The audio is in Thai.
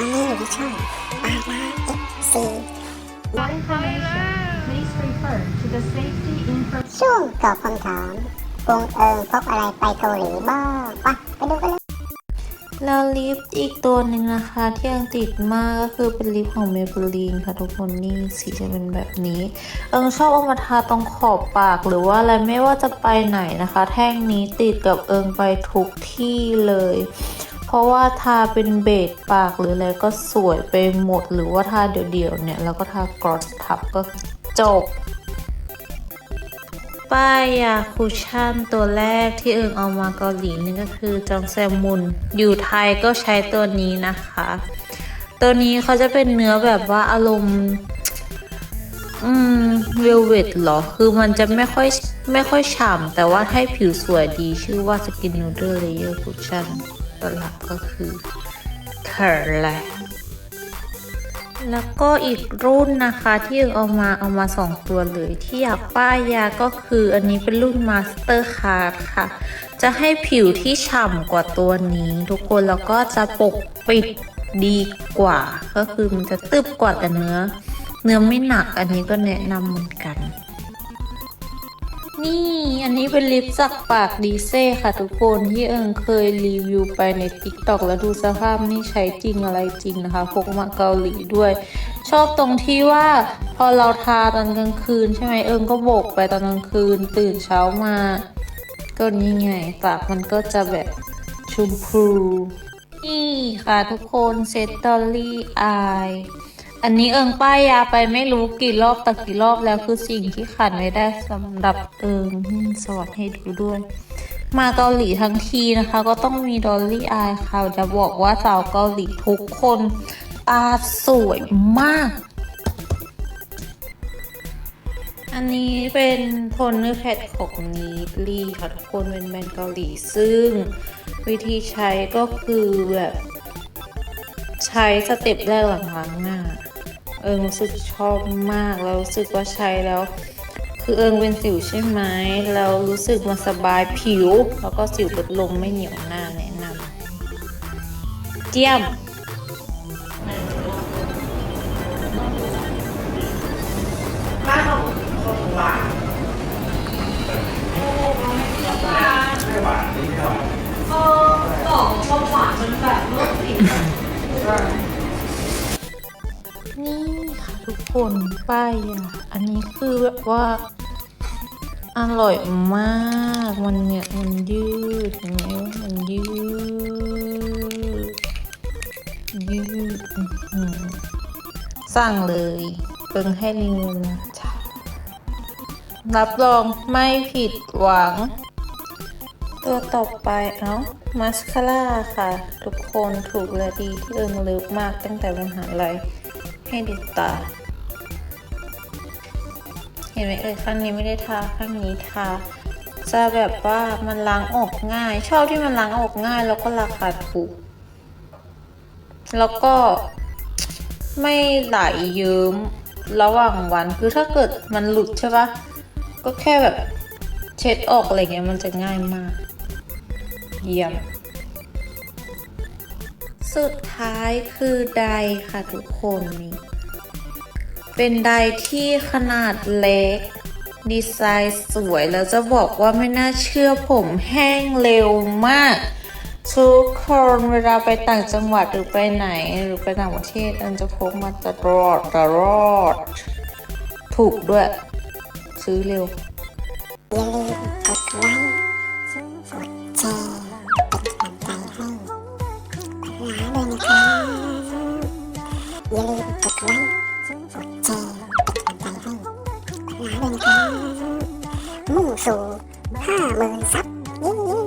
ตอนนี้อยู่ที่ช่องปาราเอฟซี For information, ช่วงตอบคำถามวงเอิงพกอะไรไปเกาหลีบ้างไปไปดูกันเลยแล้วลิปอีกตัวหนึ่งนะคะที่ยังติดมากก็คือเป็นลิปของเมเบลีนค่ะทุกคนนี่สีจะเป็นแบบนี้ เอิงชอบเอามาทาตรงขอบปากหรือว่าอะไรไม่ว่าจะไปไหนนะคะ แท่งนี้ติดกับเอิงไปทุกที่เลย เพราะว่าทาเป็นเบสปากหรืออะไรก็สวยไปหมด หรือว่าทาเดี่ยวๆเนี่ยแล้วก็ทากรอสทับก็จบ ป้ายยาคูชั่นตัวแรกที่เอิงเอามาเกาหลีนี่ก็คือจองแซมมุน อยู่ไทยก็ใช้ตัวนี้นะคะ ตัวนี้เขาจะเป็นเนื้อแบบว่าอารมณ์อืมเวลเวทหรอ คือมันจะไม่ค่อยไม่ค่อยฉ่ำแต่ว่าให้ผิวสวยดีชื่อว่าสกินนูเดอร์เลเยอร์คูชั่น ตัวหลักก็คือเธอแหละแล้วก็อีกรุ่นนะคะที่เอามาเอามาสองตัวเลยที่อยากป้ายยาก็คืออันนี้เป็นรุ่น Master Card ค่ะ จะให้ผิวที่ฉ่ำกว่าตัวนี้ทุกคนแล้วก็จะปกปิดดีกว่า ก็คือมันจะตึบกว่าแต่เนื้อ เนื้อไม่หนักอันนี้ก็แนะนำเหมือนกัน นี่ อันนี้เป็นลิปจากปากดีเซ่ค่ะทุกคนที่เอิงเคยรีวิวไปใน TikTok แล้วดูสภาพนี่ใช้จริงอะไรจริงนะคะพกมาเกาหลีด้วย ชอบตรงที่ว่าพอเราทาตอนกลางคืนใช่ไหมเอิงก็โบกไปตอนกลางคืนตื่นเช้ามา ก็นี่ไงปากมันก็จะแบบชมพูนี่ค่ะทุกคนเซตตอรี่อาย อันนี้เอิงป้ายยาไปไม่รู้กี่รอบตักกี่รอบแล้วคือสิ่งที่ขาดไม่ได้สำหรับเอิงสวัสดให้ดูด้วย มาเกาหลีทั้งทีนะคะ ก็ต้องมีดอลลี่อายค่ะจะบอกว่าสาวเกาหลีทุกคนตาสวยมาก อันนี้เป็นโทนเนอร์แพดของนีดลี่ค่ะทุกคนเป็นแบรนด์เกาหลีซึ่งวิธีใช้ก็คือแบบ ใช้สเต็ปแรกหลังล้างหน้า เอิงรู้สึกชอบมาก แล้วรู้สึกว่าใช้แล้ว คือเอิงเป็นสิวใช่ไหมแล้วรู้สึกมันสบายผิว แล้วก็สิวลดลงไม่เหนียวหน้าแนะนำเจียมหวานี่ค่ นี่ทุกคนป้ายอะ อันนี้คือแบบว่า อร่อยมาก มันเนี่ยมันยืดเห็นไหมว่ามันยืด ยืดสั่งเลยเปิงให้รีวิวนะรับรองไม่ผิดหวัง ตัวต่อไปเอ้ามาสคาร่าค่ะ ทุกคนถูกและดีที่เอิงเลิฟมากตั้งแต่มหาลัยให้ดูตา เห็นไหมเอ่ยข้างนี้ไม่ได้ทาข้างนี้ทาจะแบบว่ามันล้างออกง่าย ชอบที่มันล้างออกง่าย แล้วก็ราคาถูก แล้วก็ไม่ไหลเยิ้มระหว่างวันคือถ้าเกิดมันหลุดใช่ปะก็แค่แบบเช็ดออกอะไรเงี้ยมันจะง่ายมาก เยี่ยม สุดท้ายคือไดค่ะทุกคนนี่ เป็นไดที่ขนาดเล็ก ดีไซน์สวยแล้วจะบอกว่าไม่น่าเชื่อผมแห้งเร็วมาก ทุกคนเวลาไปต่างจังหวัดหรือไปไหน หรือไปต่างประเทศอันจะพกมาตลอดตลอด ถูกด้วย ซื้อเร็วอย่าลืมกดไลค์ อย่าลืมกดไลค์กดแชร์เป็นกำลังใจให้ปาราด้วยนะครับมุ่งสู่ห้าหมื่นซับยิ้